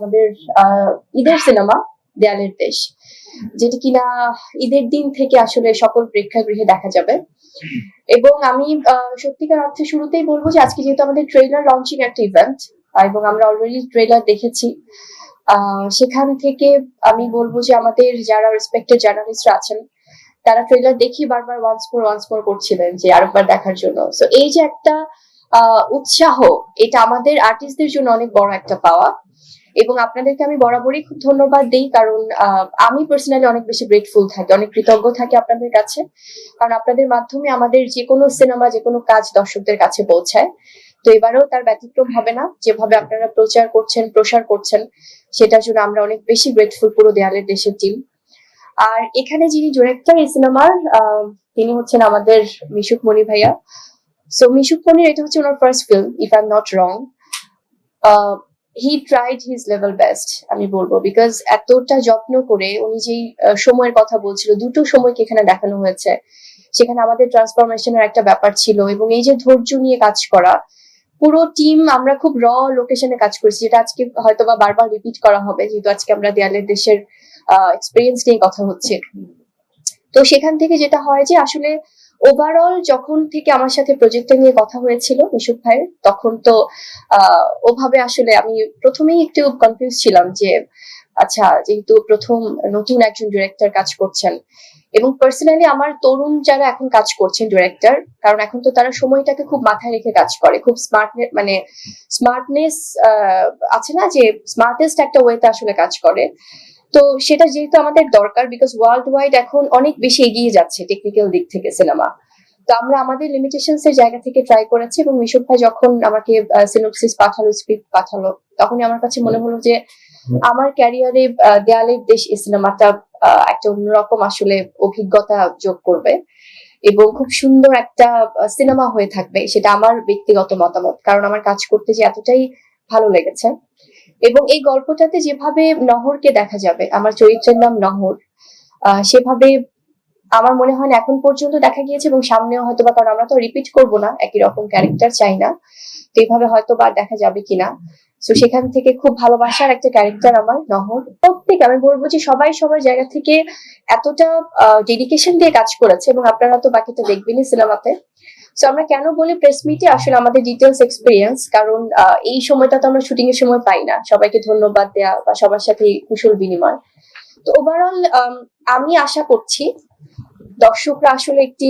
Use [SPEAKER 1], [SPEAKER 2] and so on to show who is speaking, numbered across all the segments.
[SPEAKER 1] আমাদের ঈদের সিনেমা, দেয়ালের দেশ, যেটি কিনা ঈদের দিন থেকে আসলে সকল প্রেক্ষাগৃহে দেখা যাবে। এবং আমি সত্যিকার অর্থে শুরুতেই বলব যে আজকে যেহেতু আমাদের ট্রেলার লঞ্চিং একটা ইভেন্ট এবং আমরা অলরেডি ট্রেলার দেখেছি সেখান থেকে আমি বলব যে আমাদের যারা রেসপেক্টেড জার্নালিস্টরা আছেন, তারা ট্রেলার দেখি বারবার ওয়ান্স মোর ওয়ান্স মোর করছিলেন যে আরেকবার দেখার জন্য। সো এই যে একটা উৎসাহ, এটা আমাদের আর্টিস্টদের জন্য অনেক বড় একটা পাওয়া। এবং আপনাদেরকে আমি বরাবরই খুব ধন্যবাদ দিই, কারণ আমি পার্সোনালি অনেক বেশি গ্রেটফুল থাকি, অনেক কৃতজ্ঞ থাকি আপনাদের কাছে। কারণ আপনাদের মাধ্যমে আমাদের যে কোনো সিনেমা যে কোনো কাজ দর্শকদের কাছে পৌঁছায়। তো এবারেও তার ব্যতিক্রম হবে না। যেভাবে আপনারা প্রচার করছেন, প্রসার করছেন, সেটার জন্য আমরা অনেক বেশি গ্রেটফুল পুরো দেয়ালের দেশের টিম আর এখানে যিনি ডিরেক্টর এই সিনেমার তিনি হচ্ছেন আমাদের মিশুক মণি ভাইয়া। সো মিশুক মনির এটা হচ্ছে ওনার first film if I not wrong he tried his level best আমি বলব বিকজ এতটা যত্ন করে উনি যেই সময়ের কথা বলছিল, দুটো সময়কে এখানে দেখানো হয়েছে। সেখানে আমাদের ট্রান্সফরমেশনের একটা ব্যাপার ছিল এবং এই যে ধৈর্য নিয়ে কাজ করা, পুরো টিম আমরা খুব র লোকেশনে কাজ করেছি, যেটা আজকে হয়তো বা বারবার রিপিট করা হবে, যেহেতু আজকে আমরা দেয়ালের দেশের এক্সপিরিয়েন্স নিয়ে কথা হচ্ছে। তো সেখান থেকে যেটা হয় যে আসলে ওভারঅল যখন থেকে আমার সাথে প্রজেক্টটা নিয়ে কথা হয়েছিল, মিশুক ভাইয়ের তখন তো ওভাবে আসলে আমি প্রথমেই একটু কনফিউজ ছিলাম যে আচ্ছা যেহেতু প্রথম নতুন একজন ডিরেক্টর কাজ করছেন। এবং পার্সোনালি আমার তরুণ যারা এখন কাজ করছেন ডিরেক্টর কারণ এখন তো তারা সময়টাকে খুব মাথায় রেখে কাজ করে, খুব স্মার্ট মানে স্মার্টনেস আছে না যে স্মার্টেস্ট একটা ওয়েতে আসলে কাজ করে। তো সেটা যেহেতু আমাদের দরকার বিকজ ওয়ার্ল্ড ওয়াইড এখন অনেক বেশি এগিয়ে যাচ্ছে টেকনিক্যাল দিক থেকে সিনেমা তো আমরা আমাদের লিমিটেশনস এর জায়গা থেকে ট্রাই করেছি এবং মিশুক ভাই যখন আমাকে সিনোপসিস পাঠালো স্ক্রিপ্ট পাঠালো তখনই আমার কাছে মনে হলো যে আমার ক্যারিয়ারে দেয়ালের দেশ এই সিনেমাটা একটা অন্যরকম আসলে অভিজ্ঞতা যোগ করবে এবং খুব সুন্দর একটা সিনেমা হয়ে থাকবে সেটা আমার ব্যক্তিগত মতামত কারণ আমার কাজ করতে যে এতটাই ভালো লেগেছে। এবং এই গল্পটাতে যেভাবে নহরকে দেখা যাবে, আমার চরিত্রের নাম নহর সেভাবে আমার মনে হয় এখন পর্যন্ত দেখা গিয়েছে এবং সামনেও হয়তো বা, কারণ আমরা তো রিপিট করব না, একই রকম ক্যারেক্টার চাই না। তো এইভাবে হয়তো বা দেখা যাবে কিনা তো সেখান থেকে খুব ভালোবাসার একটা ক্যারেক্টার আমার নহর। প্রত্যেক আমি বলব যে সবাই সবার জায়গা থেকে এতটা ডেডিকেশন দিয়ে কাজ করেছে এবং আপনারা তো বাকিটা দেখবেনই সিনেমাতে তো আমরা কেন বলি প্রেস মিটে আসলে আমাদের ডিটেলস এক্সপিরিয়েন্স কারণ এই সময়টা তো আমরা শুটিং এর সময় পাই না। সবাইকে ধন্যবাদ দেয়া বা সবার সাথে কুশল বিনিময়। তো ওভারঅল আমি আশা করছি দর্শকরা আসলে একটি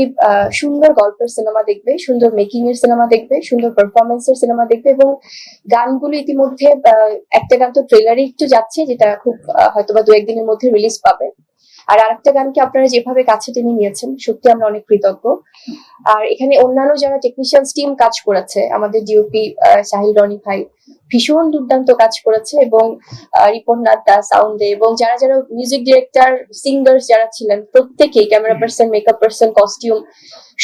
[SPEAKER 1] সুন্দর গল্পের সিনেমা দেখবে, সুন্দর মেকিং এর সিনেমা দেখবে, সুন্দর পারফরমেন্স এর সিনেমা দেখবে এবং গানগুলো ইতিমধ্যে একটা গান তো ট্রেলারে একটু যাচ্ছে, যেটা খুব হয়তোবা দু একদিনের মধ্যে রিলিজ পাবে। আর আরেকটা গানকে আপনারা যেভাবে কাছে টেনে নিয়েছেন সত্যি আমরা অনেক কৃতজ্ঞ। আর এখানে অন্যান্য যারা টেকনিশিয়ানস টিম কাজ করেছে আমাদের ডিওপি সাহিল রনি ভাই ভীষণ দুর্দান্ত কাজ করেছে এবং রিপন নাদ্দা সাউন্ডে এবং যারা যারা মিউজিক ডিরেক্টর সিঙ্গার্স যারা ছিলেন প্রত্যেকেই camera person makeup person costume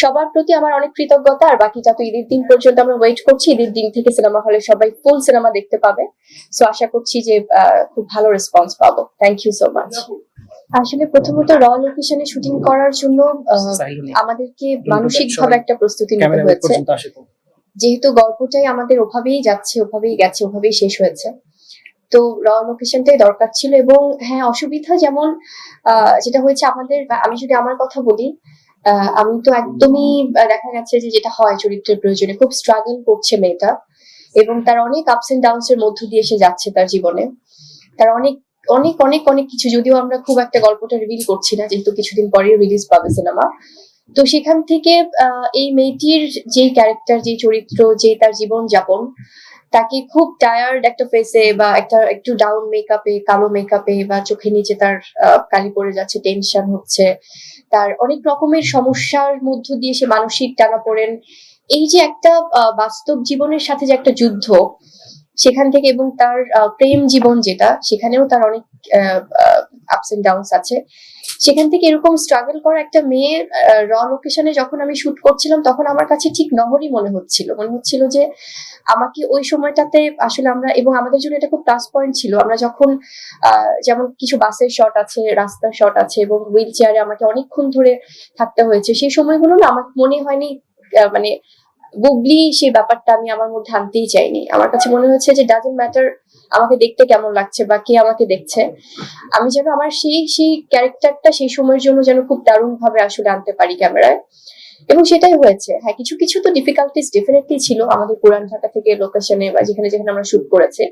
[SPEAKER 1] সবার প্রতি আমার অনেক কৃতজ্ঞতা। আর বাকিটা তো ঈদের দিন পর্যন্ত আমরা ওয়েট করছি ঈদের দিন থেকে সিনেমা হলে সবাই ফুল সিনেমা দেখতে পাবে। সো আশা করছি যে খুব ভালো রেসপন্স পাবো। থ্যাংক ইউ সো মাচ আসলে প্রথমত র লোকেশনে শুটিং করার জন্য আমাদেরকে মানসিক ভাবে একটা প্রস্তুতি নিতে হয়েছে। যেহেতু গল্পটাই আমাদের ওভাবেই যাচ্ছে ওভাবেই গেছে ওভাবেই শেষ হয়েছে। তো র লোকেশনটাই দরকার ছিল এবং হ্যাঁ অসুবিধা যেমন আহ, যেটা হয়েছে আমাদের আমি যদি আমার কথা বলি আহ, আমি তো একদমই দেখা গেছে যে যেটা হয় চরিত্রের প্রয়োজনে খুব স্ট্রাগল করছে মেয়েটা এবং তার অনেক আপস এন্ড ডাউনস এর মধ্য দিয়ে সে যাচ্ছে তার জীবনে। তার অনেক অনেক অনেক অনেক কিছু। যদিও আমরা খুব একটা গল্পটা রিভিল করছি না, যেহেতু কিছুদিন পরেই রিলিজ পাবে সিনেমা তো সেখান থেকে এই মেয়েটির যেই ক্যারেক্টার যে চরিত্র যে তার জীবন যাপন তাকে খুব টায়ার্ড একটা ফেসে বা একটা, একটু ডাউন মেকআপে কালো মেকআপে বা চোখের নিচে তার কালি পড়ে যাচ্ছে টেনশন হচ্ছে। তার অনেক রকমের সমস্যার মধ্য দিয়ে সে মানসিক টানা পড়েন এই যে একটা বাস্তব জীবনের সাথে যে একটা যুদ্ধ সেখান থেকে এবং তার প্রেম জীবন যেটা, সেখানেও তার অনেক আপস এন্ড ডাউনস আছে। সেখান থেকে এরকম স্ট্রাগল করা একটা মেয়ে র লোকেশনে যখন আমি শুট করছিলাম, তখন আমার কাছে ঠিক নহরই মনে হচ্ছিল। মনে হচ্ছিল যে আমাকে ওই সময়টাতে আসলে আমরা, এবং আমাদের জন্য এটা খুব প্লাস পয়েন্ট ছিল। আমরা যখন যেমন কিছু বাসের শট আছে, রাস্তার শট আছে, এবং হুইল চেয়ারে আমাকে অনেকক্ষণ ধরে থাকতে হয়েছে, সেই সময়গুলো না আমার মনে হয়নি মানে গুগলি, সেই ব্যাপারটা আমি আমার মধ্যে আনতেই চাইনি। আমার কাছে মনে হচ্ছে যে ডাজেন্ট ম্যাটার আমাকে দেখতে কেমন লাগছে বা কে আমাকে দেখছে, আমি যেন আমার সেই সেই ক্যারেক্টারটা সেই সময়ের জন্য যেন খুব দারুণ ভাবে আসলে আনতে পারি ক্যামেরায়। এবং সেটাই হয়েছে। হ্যাঁ কিছু কিছু তো ডিফিকাল্টিস ডেফিনেটলি ছিল আমাদের পুরান ঢাকা থেকে লোকেশনে বা যেখানে যেখানে আমরা শুট করেছি।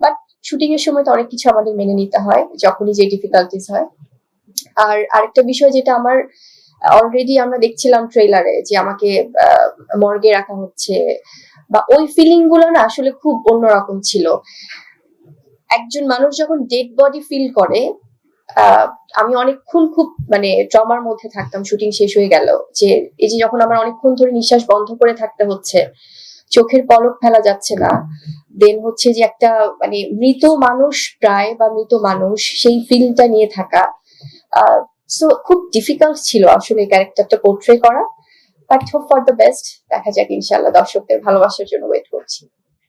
[SPEAKER 1] বাট শুটিং এর সময় তো অনেক কিছু আমাদের মেনে নিতে হয়, যখনই যে ডিফিকাল্টিস হয়। আর আরেকটা বিষয় যেটা আমার অলরেডি আমরা দেখছিলাম ট্রেলারে যে আমাকে মর্গে রাখা হচ্ছে। বা ওই ফিলিংগুলো না আসলে খুব অন্যরকম ছিল। একজন মানুষ যখন ডেড বডি ফিল করে আমি অনেকক্ষণ খুব মানে ট্রমার মধ্যে থাকতাম শুটিং শেষ হয়ে গেল। যে এই যে যখন আমার অনেকক্ষণ ধরে নিঃশ্বাস বন্ধ করে থাকতে হচ্ছে, চোখের পলক ফেলা যাচ্ছে না দেন হচ্ছে যে একটা মানে মৃত মানুষ প্রায় বা মৃত মানুষ সেই ফিলটা নিয়ে থাকা সো খুব ডিফিকাল্ট ছিল আসলে ক্যারেক্টারটা পোর্ট্রে করা but hope for the best দেখা যাক ইনশাল্লাহ দর্শকদের ভালোবাসার জন্য ওয়েট করছি।